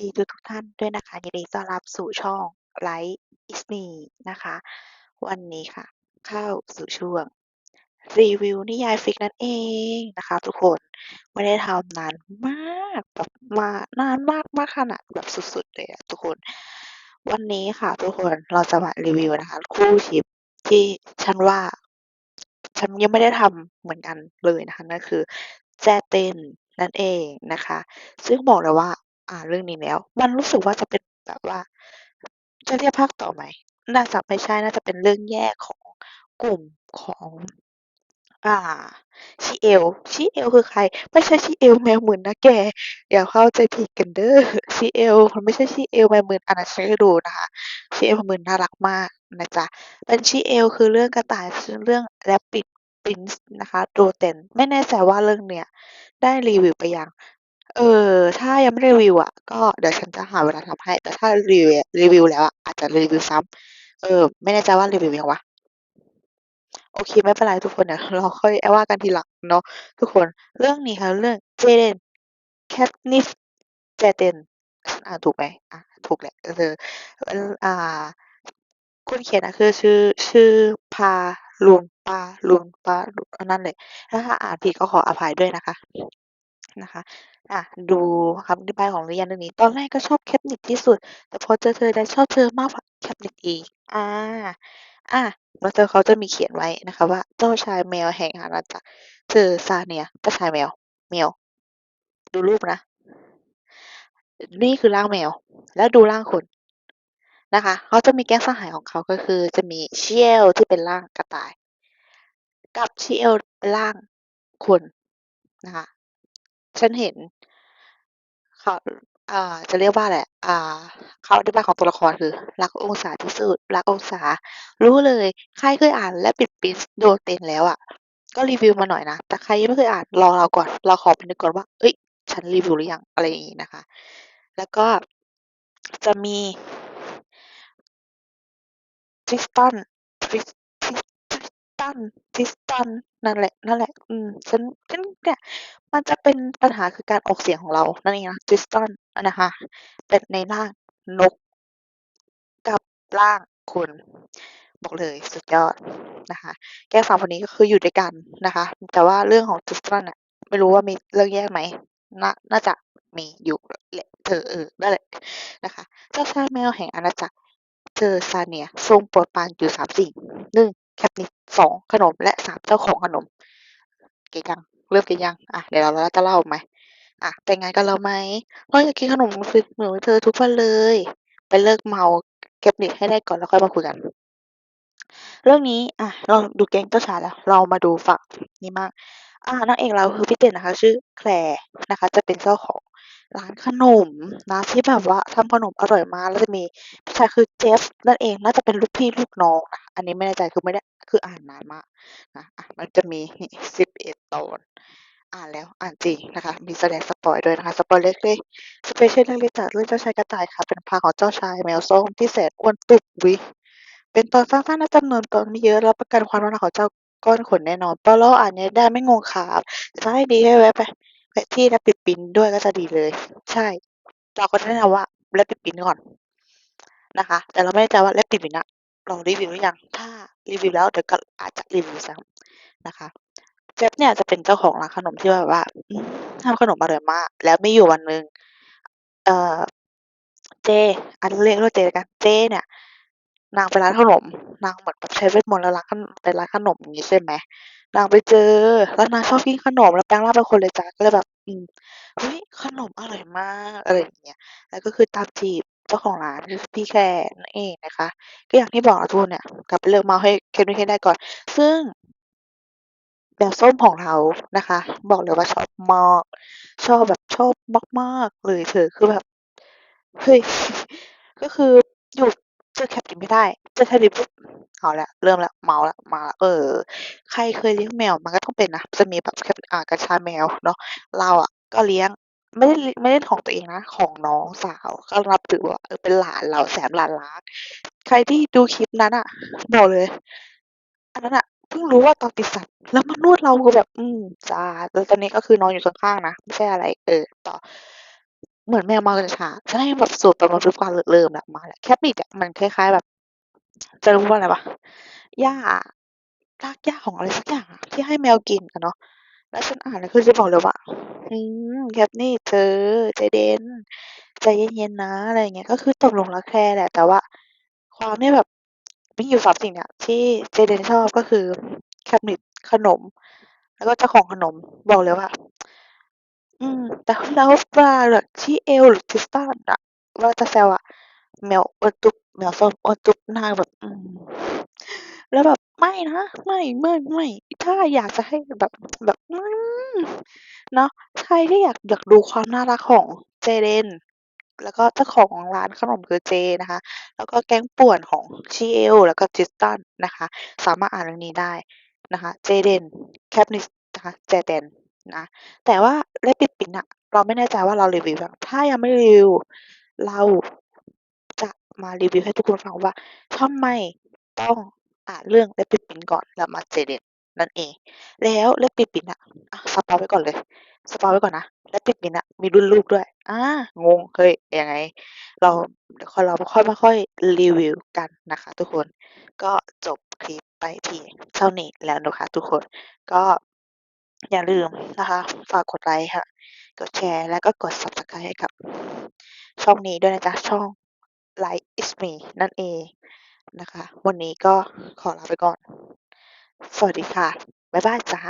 ดีทุกทุกท่านด้วยนะคะ ยินดีต้อนรับสู่ช่อง Light is me นะคะ วันนี้ค่ะ เข้าสู่ช่วง รีวิวนิยายฟิกนั่นเองนะคะ ทุกคนไม่ได้ทำนานมากแบบมานานมากมากขนาดแบบสุดๆเลยอะทุกคน วันนี้ค่ะ ทุกคนเราจะมารีวิวนะคะ คู่ชิปที่ฉันว่า ฉันยังไม่ได้ทำเหมือนกันเลยนะคะนั่นคือแจเต้นนั่นเองนะคะ ซึ่งบอกเลยว่า อ่านเรื่องนี้แล้ว มันรู้สึกว่าจะเป็นแบบว่า จะเรียกภาคต่อไหมน่าจะไม่ใช่น่าจะเป็นเรื่องแยกของกลุ่มของ อ่าชิเอลชิเอลคือใคร ไม่ใช่ชิเอลแมวหมื่นนะแก อย่าเข้าใจผิดกันเด้อชิเอลมันไม่ใช่ชิเอลแมวหมื่นอันนั้นฉันให้ดูนะคะชิเอลแมวหมื่นน่ารักมากนะจ๊ะเป็นชิเอลคือเรื่องกระต่ายเรื่อง Rabbit Prince นะคะโดเตนไม่แน่ใจว่าเรื่องเนี้ยได้รีวิวไปยัง เออ ถ้ายังไม่รีวิวอะ ก็เดี๋ยวฉันจะหาเวลาทำให้ แต่ถ้ารีวิวรีวิวแล้วอะอาจจะรีวิวซ้ำเออ ไม่แน่ใจว่ารีวิวยังวะ โอเค ไม่เป็นไรทุกคนเดี๋ยวเราค่อยว่ากันทีหลังเนาะทุกคนเรื่องนี้ค่ะ เรื่อง Jaden Katniss Jaden อ่านถูกไหมอะถูกแหละเอออ่าคนเขียนนะคือชื่อชื่อพาลุนปาลุนปานั่นแหละถ้าอ่านผิดก็ขออภัยด้วยนะคะ นะคะ อะ ดูคำอธิบายของนิยายเรื่องนี้ ตอนแรกก็ชอบแคปนิดที่สุด แต่พอเจอเธอได้ชอบเธอมากกว่าแคปนิดอีก อ่า อะแล้วเธอเขาจะมีเขียนไว้นะคะว่า เจ้าชายแมวแห่งอาณาจักรเธอซาเนียเจ้าชายแมว แมว ดูรูปนะ นี่คือร่างแมว แล้วดูร่างคนนะคะเขาจะมีแก๊งสหายของเขาก็คือจะมีเชียลที่เป็นร่างกระต่าย กับเชียลร่างคนนะคะ ฉันเห็น เขา อ่า จะเรียกว่าอะไร อ่าเขาอธิบายของตัวละครคือ รักองศาที่สุด รักองศา รู้เลย ใครเคยอ่านและปิดปิสโดเต็นแล้วอะ ก็รีวิวมาหน่อยนะ แต่ใครยังไม่เคยอ่าน รอเราก่อน เราขอไปนึกก่อนว่าเอ้ย ฉันรีวิวหรือยัง อะไรอย่างงี้นะคะ แล้วก็ จะมีทริส ตันทริสตันนั่นแหละนั่นแหละ อืมฉันฉันเนี่ย มันจะเป็นปัญหาคือการออกเสียงของเรา นั่นเองนะทิสตันนะคะเป็นในร่างนก กับร่างคนบอกเลยสุดยอดนะคะ แก๊งสามคนนี้ก็คืออยู่ด้วยกันนะคะ แต่ว่าเรื่องของทิสตันน่ะไม่รู้ว่ามีเรื่องแยกไหมน่าน่าจะมีอยู่แหละเออเออนั่นแหละนะคะเจ้าชายแมวแห่งอาณาจักรเธอซาเนียทรงโปรดปรานอยู่3สิ่ง 1. แคปนิส 2. ขนมและ 3. เจ้าของขนม เก็ตยังเริ่มเก็ตยังอะเดี๋ยวเราจะเล่าไหมอะแต่งงานกับเราไหมเราอยากกินขนมฟินเหมือนเธอทุกวันเลย ไปเลิกเมาแคปนิสให้ได้ก่อนแล้วค่อยมาคุยกัน เรื่องนี้อะเราดูแกงเจ้าชายแล้ว เรามาดูฝั่งนี้บ้างอ่านางเอกเราคือพี่เจนนะคะ ชื่อแคลร์นะคะ จะเป็นเจ้าของ ร้านขนมนะที่แบบว่าทำขนมอร่อยมากแล้วจะมีพี่ชายคือเจฟนั่นเองน่าจะเป็นลูกพี่ลูกน้องนะอันนี้ไม่แน่ใจคือไม่ได้คืออ่านนานมากนะอะมันจะมีนี่11ตอนอ่านแล้วอ่านจริงนะคะ มีแสดงสปอยล์ด้วยนะคะสปอยเล็กๆสเปเชียลเรื่องจากเรื่องเจ้าชายกระต่ายค่ะ เป็นพาของเจ้าชายแมวส้มที่แสนอ้วนตุบวิเป็นตอนสั้นๆและจำนวนตอนไม่เยอะรับประกันความน่ารักของเจ้าก้อนขนแน่นอนตอนเราอ่านเนี่ยได้ไม่งงครับจะให้ดีให้แวะไป แวะที่ Rabbit Print ด้วยก็จะดีเลย ใช่ เราก็แนะนำว่า Rabbit Print ก่อนนะคะ แต่เราไม่แน่ใจว่า Rabbit Print อะเรารีวิวหรือยัง ถ้ารีวิวแล้วเดี๋ยวก็อาจจะรีวิวซ้ำนะคะเจฟเนี่ยจะเป็นเจ้าของร้านขนมที่แบบว่าทำขนมอร่อยมาก แล้วไมีอยู่วันหนึ่งเอ่อเจอะเรียกว่าเจกัน เจเนี่ย นางไปร้านขนม นางเหมือนแบบใช้เวทมนต์แล้วร้านขนมไปร้านขนมอย่างงี้ใช่ไหมนางไปเจอ แล้วนางชอบกินขนมแล้วแปลงร่างเป็นคนเลยจ้ะก็เลยแบบ อืมเฮ้ยขนมอร่อยมากอะไรอย่างเงี้ยแล้วก็คือตามจีบเจ้าของร้านคือพี่แคร์นั่นเองนะคะ ก็อย่างที่บอกอะทุกคนเนี่ยกลับไปเลิกเมาให้แคปนิสให้ได้ก่อน ซึ่งแมวส้มของเรานะคะ บอกเลยว่าชอบมากชอบแบบชอบมากๆเลยเธอคือแบบเฮ้ยก็คืออยู่ จอแคปนิสไม่ได้เจอแคปนิสปุ๊บเอาล้วเริ่มล้วเมาล้วมาล้วเออ ใครเคยเลี้ยงแมวมันก็ต้องเป็นนะจะมีแบบแคปอ่ากระชาแมวเนาะเราอะ ก็เลี้ยงไม่ได้ไม่ได้ของตัวเองนะ ของน้องสาวก็นับถือว่าเออเป็นหลานเราแสนหลานรักใครที่ดูคลิปนั้นอะบอกเลย อันนั้นน่ะเพิ่งรู้ว่าตอนติดสัตว์แล้วมานวดเราคือแบบ อืมจ้ะแล้วตอนนี้ก็คือนอนอยู่ข้างๆนะไม่ใช่อะไร เออ ต่อ เหมือนแมวมากัญชาฉันให้แบบสูตรประมาณทุกวันเริ่มแล้วมาแล้วแคปนิดอะมันคล้ายๆแบบ จะรู้ว่าอะไรวะหญ้ารากหญ้าของอะไรสักอย่างที่ให้แมวกินอะเนาะแล้วฉันอ่านแล้วคือจะบอกเลยว่าอืมแคปนี่เธอใจเย็นใจเย็นๆนะอะไรเงี้ยก็คือตกลุมรักแคร์แหละ แต่ว่า ความที่ยแบบมีอยู่สามสิ่งเนี่ยที่เจเดนชอบก็คือแคปนิดขนม แล้วก็เจ้าของขนมบอกเลยว่า แต่แล้วเวลาแบบที่เอลหรือทิสตันอะวลาจะแซวอะแมวอ้วนตุ๊บแมวส้มอ้วนตุ๊บนางแบบอืมแล้วแบบไม่นะไม่ไม่ไม่ถ้าอยากจะให้แบบแบบเนาะใครที่อยากอยากดูความน่ารักของเจเดนแล้วก็เจ้าของร้านขนมคือเจนะคะ แล้วก็แก๊งป่วนของชีเอลแล้วก็ทริสตันนะคะ สามารถอ่านเรื่องนี้ได้นะคะ เจเดนแคปนิสนะคะเจเดนนะ แต่ว่าเลปิดปินอะ เราไม่แน่ใจว่าเรารีวิวยังถ้ายังไม่รีวิว เราจะมารีวิวให้ทุกคนฟังว่าทำไมต้องอ่านเรื่องเล็บปิดปินก่อนแล้วมาเจเดนนั่นเอง แล้วเล็บปิดปินอะสปอไว้ก่อนเลยสปอไว้ก่อนนะเล็บปิดปินอะมีรุ่นลูกด้วยอ่างงเฮ้ยยังไง เราเค่อยเราค่อยมาค่อยรีวิวกันนะคะ ทุกคนก็จบคลิปไปที่เท่านี้แล้วนะคะทุกคนก็ อย่าลืมนะคะ ฝากกดไลค์ค่ะ กดแชร์ แล้วก็กด subscribe ให้กับ ช่องนี้ด้วยนะจ๊ะ ช่อง Like is me นั่นเองนะคะ วันนี้ก็ขอลาไปก่อน สวัสดีค่ะ บ๊ายบายจ้า